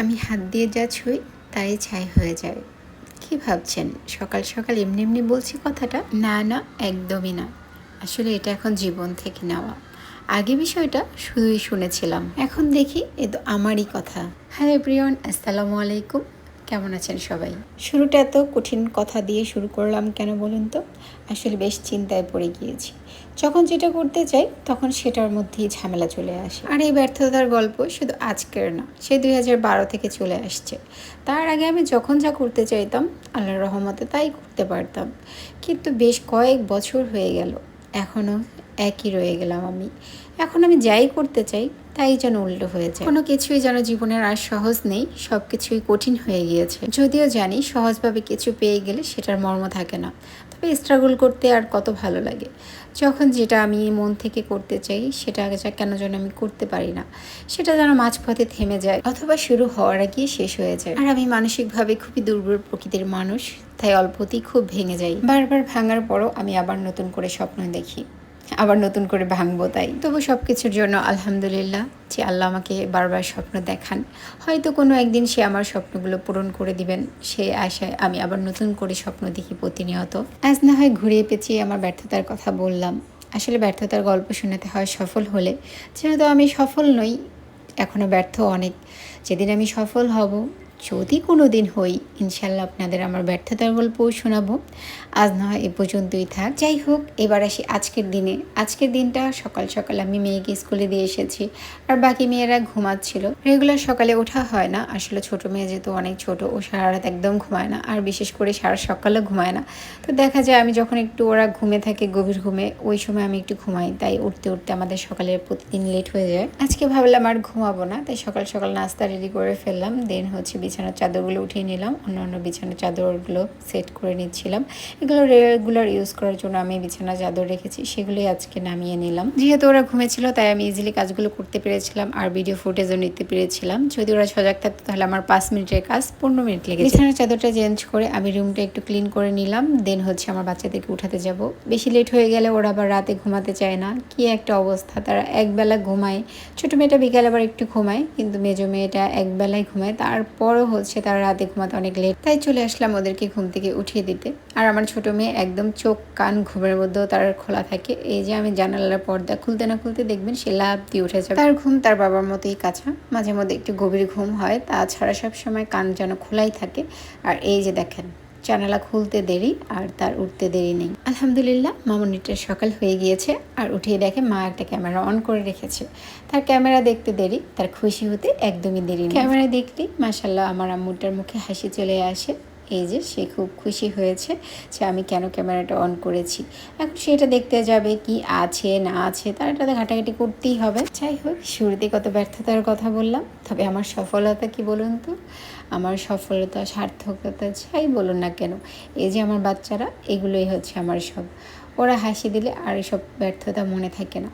আমি হাত দিয়ে যা ছুঁই তাই ছাই হয়ে যায়। কি ভাবছেন? সকাল সকাল এমনি এমনি বলছি কথাটা? না না, একদমই না। আসলে এটা এখন জীবন থেকে নেওয়া। আগে বিষয়টা শুধুই শুনেছিলাম। এখন দেখি, এ তো আমারই কথা। হ্যাঁ প্রিয়ন আসসালামু আলাইকুম। কেমন আছেন সবাই? শুরুটা এত কঠিন কথা দিয়ে শুরু করলাম কেন বলুন তো? আসলে বেশ চিন্তায় পড়ে গিয়েছি। যখন যেটা করতে চাই, তখন সেটার মধ্যেই ঝামেলা চলে আসে। আর এই ব্যর্থতার গল্প শুধু আজকের না, সে দুই হাজার বারো থেকে চলে আসছে। তার আগে আমি যখন যা করতে চাইতাম, আল্লাহর রহমতে তাই করতে পারতাম। কিন্তু বেশ কয়েক বছর হয়ে গেল এখনও একই রয়ে গেলাম আমি। এখন আমি যাই করতে চাই তাই যেন উল্টো হয়ে যায়। কোনো কিছুই যেন জীবনের আর সহজ নেই সব কিছুই কঠিন হয়ে গিয়েছে। যদিও জানি সহজভাবে কিছু পেয়ে গেলে সেটার মর্ম থাকে না, তবে স্ট্রাগল করতে আর কত ভালো লাগে। যখন যেটা আমি মন থেকে করতে চাই, সেটা কেন যেন আমি করতে পারি না, সেটা যেন মাঝপথে থেমে যায় অথবা শুরু হওয়ার আগে শেষ হয়ে যায়। আর আমি মানসিকভাবে খুবই দুর্বল প্রকৃতির মানুষ, তাই অল্পতেই খুব ভেঙে যাই। বারবার ভাঙার পরও আমি আবার নতুন করে স্বপ্ন দেখি। আবার নতুন করে ভাঙবো তাই। তবু সব কিছুর জন্য আলহামদুলিল্লাহ যে আল্লাহ আমাকে বারবার স্বপ্ন দেখান। হয়তো কোনো একদিন সে আমার স্বপ্নগুলো পূরণ করে দিবেন। সে আশায় আমি আবার নতুন করে স্বপ্ন দেখি প্রতিনিয়ত। আজ না হয় ঘুরিয়ে পেঁচিয়ে আমার ব্যর্থতার কথা বললাম। আসলে ব্যর্থতার গল্প শোনাতে হয় সফল হলে। যেহেতু আমি সফল নই এখনও ব্যর্থ অনেক। যেদিন আমি সফল হব যদি কোনো দিন হই, ইনশাল্লাহ আপনাদের আমার ব্যর্থতার গল্পও শোনাবো। আজ না হয় এ পর্যন্তই থাক। যাই হোক, এবার আসি আজকের দিনে। আজকের দিনটা সকাল সকাল আমি মেয়েকে স্কুলে দিয়ে এসেছি, আর বাকি মেয়েরা ঘুমাচ্ছিল। রেগুলার সকালে ওঠা হয় না। আসলে ছোট মেয়ে যেহেতু অনেক ছোট, ও সারা রাত একদম ঘুমায় না, আর বিশেষ করে সারা সকালে ঘুমায় না। তো দেখা যায় আমি যখন একটু ওরা ঘুমে থাকে, গভীর ঘুমে, ওই সময় আমি একটু ঘুমাই, তাই উঠতে উঠতে আমাদের সকালে প্রতিদিন লেট হয়ে যায়। আজকে ভাবলাম আর ঘুমাবো না, তাই সকাল সকাল নাস্তা রেডি করে ফেললাম। দেন হচ্ছে বিছানার চাদরগুলো উঠিয়ে নিলাম। অন্য অন্য বিছানার চাদরগুলো সেট করে নিচ্ছিলাম। এগুলো রেগুলার ইউজ করার জন্য আমি বিছানা চাদর রেখেছি, সেগুলোই আজকে নামিয়ে নিলাম। যেহেতু ওরা ঘুমেছিল তাই আমি ইজিলি কাজগুলো করতে পেরেছিলাম আর ভিডিও ফুটেজও নিতে পেরেছিলাম। যদি ওরা সজাগ থাকতো, তাহলে আমার পাঁচ মিনিটের কাজ পনেরো মিনিট লেগে বিছানার চাদরটা চেঞ্জ করে আমি রুমটা একটু ক্লিন করে নিলাম। দেন হচ্ছে আমার বাচ্চাদেরকে উঠাতে যাব। বেশি লেট হয়ে গেলে ওরা আবার রাতে ঘুমাতে চায় না। কি একটা অবস্থা, তারা একবেলা ঘুমায়। ছোটো মেয়েটা বিকাল আবার একটু ঘুমায়, কিন্তু মেজো মেয়েটা একবেলায় ঘুমায়। তারপরও হচ্ছে, তারা রাতে ঘুমাতে অনেক লেট তাই চলে আসলাম ওদেরকে ঘুম থেকে উঠিয়ে দিতে। আর আমার ছোট মেয়ে একদম চোখ, কান, ঘুমের মধ্যেও তার খোলা থাকে। এই যে আমি জানালার পর্দা খুলতে না খুলতে দেখবেন সে লাভ দিয়ে উঠে যাবে। তার ঘুম তার বাবার মতোই কাঁচা মাঝে মধ্যে একটু গভীর ঘুম হয়, তাছাড়া সবসময় কান যেন খোলাই থাকে। আর এই যে দেখেন জানালা খুলতে দেরি আর তার উঠতে দেরি নেই। আলহামদুলিল্লাহ মামনিটার সকাল হয়ে গিয়েছে আর উঠিয়ে দেখে মা একটা ক্যামেরা অন করে রেখেছে। তার ক্যামেরা দেখতে দেরি, তার খুশি হতে একদমই দেরি ক্যামেরা দেখলি মাসাল্লাহ আমার আম্মুটার মুখে হাসি চলে আসে। এই যে সে খুব খুশি হয়েছে যে আমি কেন ক্যামেরাটা অন করেছি। এখন সেটা দেখতে যাবে কি আছে, না আছে, তার এটাতে ঘাটাঘাটি করতেই হবে। যাই হোক, শুরুতে কত ব্যর্থতার কথা বললাম, তবে আমার সফলতা কি বলুন তো? আমার সফলতা, সার্থকতা, যাই বলুন না কেন, এই যে আমার বাচ্চারা, এগুলোই হচ্ছে আমার সব। ওরা হাসি দিলে আর এসব ব্যর্থতা মনে থাকে না।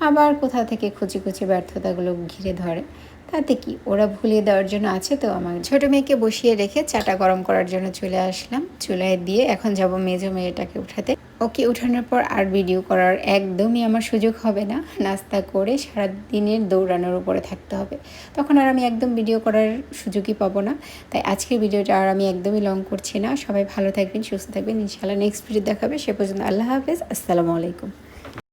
আবার কোথা থেকে খুঁচি খুঁচি ব্যর্থতাগুলো ঘিরে ধরে? তাতে কি? ওরা ভুলিয়ে দেওয়ার জন্য আছে তো আমার। ছোট মেয়েকে বসিয়ে রেখে চাটা গরম করার জন্য চলে আসলাম। চুলায় দিয়ে এখন যাব মেজো মেয়েটাকে উঠাতে। ওকে উঠানোর পর আর ভিডিও করার একদমই আমার সুযোগ হবে না। নাস্তা করে সারা দিনের দৌড়ানোর উপরে থাকতে হবে। তখন আর আমি একদম ভিডিও করার সুযোগই পাবো না। তাই আজকের ভিডিওটা আর আমি একদমই লং করছি না। সবাই ভালো থাকবেন, সুস্থ থাকবেন। ইনশাআল্লাহ নেক্সট ভিডিও দেখাবে। সে পর্যন্ত আল্লাহ হাফেজ। আসসালামু আলাইকুম।